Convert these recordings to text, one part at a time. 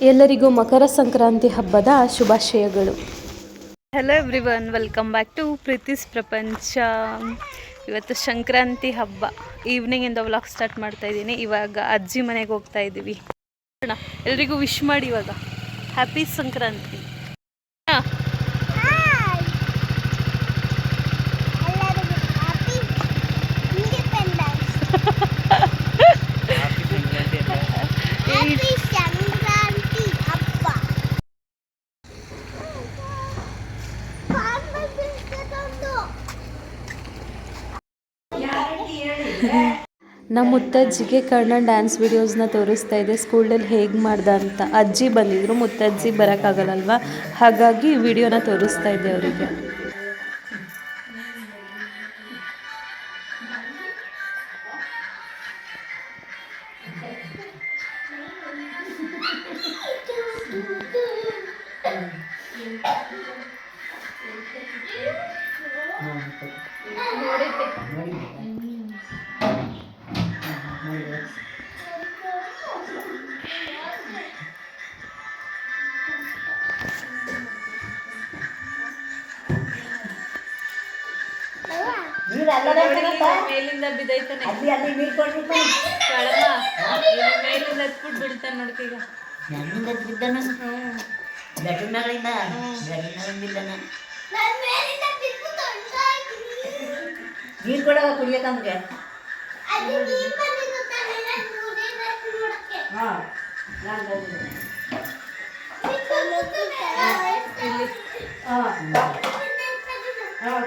ಎಲ್ಲರಿಗೂ ಮಕರ ಸಂಕ್ರಾಂತಿ ಹಬ್ಬದ ಶುಭಾಶಯಗಳು. Hello everyone welcome back to Preethi's ಪ್ರಪಂಚ ಇವತ್ತು ಸಂಕ್ರಾಂತಿ ಹಬ್ಬ. ಈವ್ನಿಂಗಿಂದ ವ್ಲಾಗ್ ಸ್ಟಾರ್ಟ್ ಮಾಡ್ತಾ ಇದ್ದೀನಿ. ಇವಾಗ ಅಜ್ಜಿ ಮನೆಗೆ ಹೋಗ್ತಾ ಇದ್ದೀವಿ ಎಲ್ಲರಿಗೂ ವಿಶ್ ಮಾಡಿ ಇವಾಗ. ಹ್ಯಾಪಿ ಸಂಕ್ರಾಂತಿ. ನಮ್ಮ ಮುತ್ತಜ್ಜಿಗೆ ಕರ್ಣ ಡ್ಯಾನ್ಸ್ ವೀಡಿಯೋಸ್ನ ತೋರಿಸ್ತಾ ಇದೆ. ಸ್ಕೂಲಲ್ಲಿ ಹೇಗೆ ಮಾಡ್ದ ಅಂತ. ಅಜ್ಜಿ ಬಂದಿದ್ರು, ಮುತ್ತಜ್ಜಿ ಬರೋಕ್ಕಾಗಲ್ಲಲ್ವ? ಹಾಗಾಗಿ ವಿಡಿಯೋನ ತೋರಿಸ್ತಾ ಇದ್ದೆ ಅವರಿಗೆ. ಮೇಲಿಂದ ಬಿದ್ದೈತಾನೆ. ಅಲ್ಲಿ ಅಲ್ಲಿ ನೀರು ಕೊಡ್ಬೇಕು. ಕಳಮ್ಮ ಮೇಲಿಂದ ಹತ್ಬಿಟ್ಟು ಬಿಡ್ತಾನೆ ನೋಡ್ಕೀಗ. ನನ್ನಿಂದ ಬಿದ್ದನ ಗಟ್ಟಿನಗಳಿಂದ ಗಟ್ಟಿನಗಳಿಂದ ಬಿದ್ದನ ನೀರು ಕೊಡವ ಕುಡಿಯಕಂದ್ರೆ ಹಾಂ ನಾನು ಹಾಂ. ಹಾಂ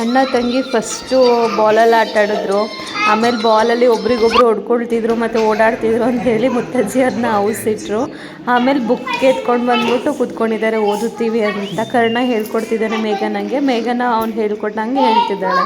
ಅಣ್ಣ ತಂಗಿ ಫಸ್ಟು ಬಾಲಲ್ಲಿ ಆಟ ಆಡಿದ್ರು ಆಮೇಲೆ ಬಾಲಲ್ಲಿ ಒಬ್ರಿಗೊಬ್ರು ಹೊಡ್ಕೊಳ್ತಿದ್ರು ಮತ್ತು ಓಡಾಡ್ತಿದ್ರು ಅಂತ ಹೇಳಿ ಮುತ್ತಜ್ಜಿ ಅದನ್ನ ಔಸಿಟ್ರು ಆಮೇಲೆ ಬುಕ್ ಎತ್ಕೊಂಡು ಬಂದ್ಬಿಟ್ಟು ಕೂತ್ಕೊಂಡಿದ್ದಾರೆ, ಓದುತ್ತೀವಿ ಅಂತ ಕರ್ಣ ಹೇಳ್ಕೊಡ್ತಿದ್ದಾನೆ ಮೇಘನಂಗೆ ಮೇಘನ ಅವ್ನು ಹೇಳ್ಕೊಟ್ಟಂಗೆ ಹೇಳ್ತಿದ್ದಾಳೆ.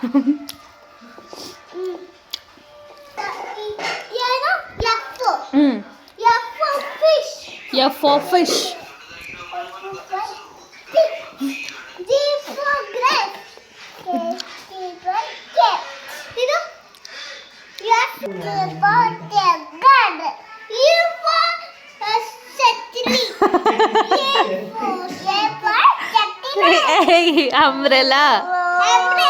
Hum. mm. You're for fish. You're for fish. D for grass. D for cat. You know? You're for the garden. You for a chatri. You for the umbrella. Umbrella.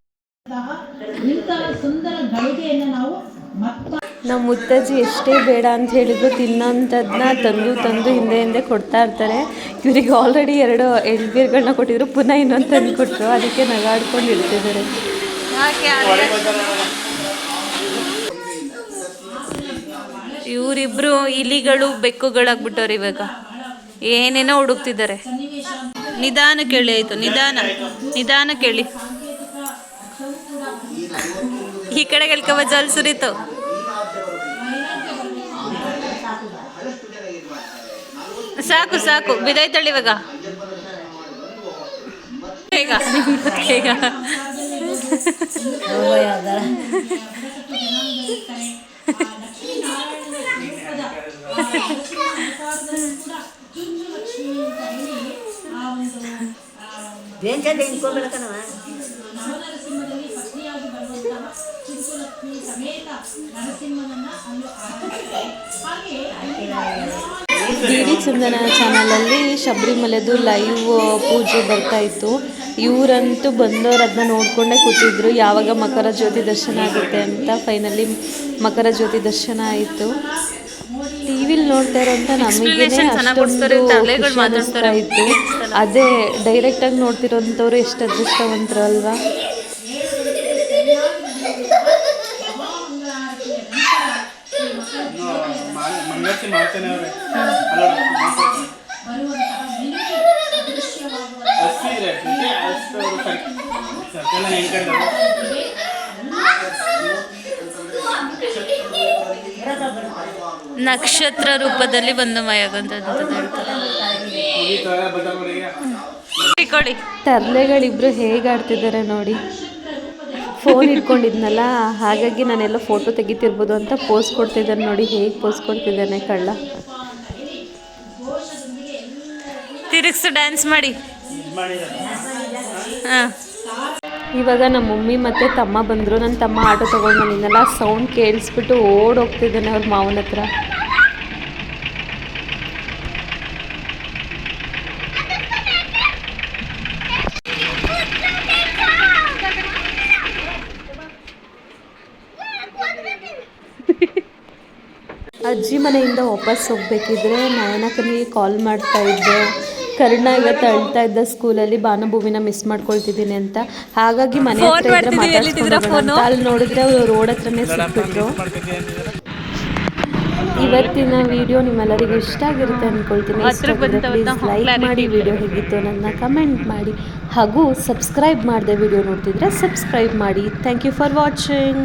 ನಮ್ಮ ಮುತ್ತಜ್ಜಿ ಎಷ್ಟೇ ಬೇಡ ಅಂತ ಹೇಳಿದ್ರು ತಿನ್ನೋಂಥದ್ದನ್ನ ತಂದು ತಂದು ಹಿಂದೆ ಹಿಂದೆ ಕೊಡ್ತಾ ಇರ್ತಾರೆ. ಇವರಿಗೆ ಆಲ್ರೆಡಿ ಎರಡು ಎಳ್ಬೀರ್ಗಳನ್ನ ಕೊಟ್ಟಿದ್ರು, ಪುನಃ ಇನ್ನೊಂದು ತಂದು ಕೊಟ್ಟರು ಅದಕ್ಕೆ ನಗಾಡ್ಕೊಂಡು ಇರ್ತಿದ್ದಾರೆ. ಇವರಿಬ್ರು ಇಲಿಗಳು ಬೆಕ್ಕುಗಳಾಗ್ಬಿಟ್ಟವ್ರು ಇವಾಗ. ಏನೇನೋ ಹುಡುಕ್ತಿದ್ದಾರೆ. ನಿಧಾನ ಕೇಳಿ ಆಯ್ತು, ನಿಧಾನ ನಿಧಾನ ಕೇಳಿ. ಈ ಕಡೆ ಕೇಳ್ಕೊಬ ಜಲ್ ಸುರಿತು. ಸಾಕು ಸಾಕು ಬಿದೈತಳ್ಳಿ ಇವಾಗ. ಬೇಗ ನಿಮ್ದು ಬೇಗ ಸಮೇತ ನರಸಿಂಹನನ್ನ ಅಲ್ಲಿ ಆರಾಧಿಸ್ತಾರೆ ಹಾಗೆ ಅಲ್ಲಿ ಡಿ ಡಿ ಚಂದನ ಚಾನಲಲ್ಲಿ ಶಬರಿಮಲೆದು ಲೈವ್ ಪೂಜೆ ಬರ್ತಾ ಇತ್ತು. ಇವರಂತೂ ಬಂದವರು ಅದನ್ನ ನೋಡಿಕೊಂಡೇ ಕೂತಿದ್ರು. ಯಾವಾಗ ಮಕರ ಜ್ಯೋತಿ ದರ್ಶನ ಆಗುತ್ತೆ ಅಂತ ಫೈನಲಿ ಮಕರ ಜ್ಯೋತಿ ದರ್ಶನ ಆಯಿತು. ಟಿ ವಿಲಿ ನೋಡ್ತಾ ಇರೋಂಥ ನಮಗೇನೆ ಚೆನ್ನಾಗ್ ಅಷ್ಟೊಂದು ಇತ್ತು. ಅದೇ ಡೈರೆಕ್ಟಾಗಿ ನೋಡ್ತಿರೋಂಥವ್ರು ಎಷ್ಟು ಅದೃಷ್ಟವಂತರು ಅಲ್ವಾ ಮಾಡ್ತೇನೆ ಅವ್ರೆ. ಸರ್ಕಲ್ ಹೆಂಗ್ ನಕ್ಷತ್ರ ರೂಪದಲ್ಲಿ ಬಂದು ಮಯಾಗಂತದ್ದು ತರ್ಲೆಗಳಿಬ್ರು ಹೇಗಾಡ್ತಿದ್ದಾರೆ ನೋಡಿ. ಫೋನ್ ಇಟ್ಕೊಂಡಿದ್ನಲ್ಲ ಹಾಗಾಗಿ ನಾನೆಲ್ಲ ಫೋಟೋ ತೆಗಿತಿರ್ಬೋದು ಅಂತ ಪೋಸ್ ಕೊಡ್ತಿದ್ದಾನೆ ನೋಡಿ ಹೇಗೆ ಪೋಸ್ ಕೊಡ್ತಿದ್ದಾನೆ ಕಳ್ಳ. ತಿರುಗಿಸು ಡ್ಯಾನ್ಸ್ ಮಾಡಿ. ಹಾಂ. ಇವಾಗ ನಮ್ಮ ಮಮ್ಮಿ ಮತ್ತು ತಮ್ಮ ಬಂದರು. ನನ್ನ ತಮ್ಮ ಆಟೋ ತೊಗೊಂಡು ಬಂದಿದ್ನಲ್ಲ ಸೌಂಡ್ ಕೇಳಿಸ್ಬಿಟ್ಟು ಓಡೋಗ್ತಿದ್ದಾನೆ ಅವ್ರ ಮಾವನ ಹತ್ರ. ಅಜ್ಜಿ ಮನೆಯಿಂದ ವಾಪಸ್ ಹೋಗ್ಬೇಕಿದ್ರೆ ನಯನಕನಿಗೆ ಕಾಲ್ ಮಾಡ್ತಾ ಇದ್ದೆ. ಕರ್ಣ ಇವತ್ತು ಅಳ್ತಾ ಇದ್ದ ಸ್ಕೂಲಲ್ಲಿ ಭಾನುಭೂಮಿನ ಮಿಸ್ ಮಾಡ್ಕೊಳ್ತಿದ್ದೀನಿ ಅಂತ. ಹಾಗಾಗಿ ಮನೆ ಹತ್ರ ಇದ್ರೆ ಮಾತಾಡ್ಸ್ಕೊಂಡು ಅಲ್ಲಿ ನೋಡಿದ್ರೆ ಅವರು ರೋಡ್ ಹತ್ರನೇ ಸಿಕ್ಬಿಟ್ರು. ಇವತ್ತಿನ ವಿಡಿಯೋ ನಿಮ್ಮೆಲ್ಲರಿಗೂ ಇಷ್ಟ ಆಗಿರುತ್ತೆ ಅಂದ್ಕೊಳ್ತೀನಿ ಪ್ಲೀಸ್ ಲೈಕ್ ಮಾಡಿ. ವಿಡಿಯೋ ಹೇಗಿತ್ತು ನನ್ನ ಕಮೆಂಟ್ ಮಾಡಿ. ಹಾಗೂ ಸಬ್ಸ್ಕ್ರೈಬ್ ಮಾಡಿದೆ ವಿಡಿಯೋ ನೋಡ್ತಿದ್ರೆ ಸಬ್ಸ್ಕ್ರೈಬ್ ಮಾಡಿ. Thank you for watching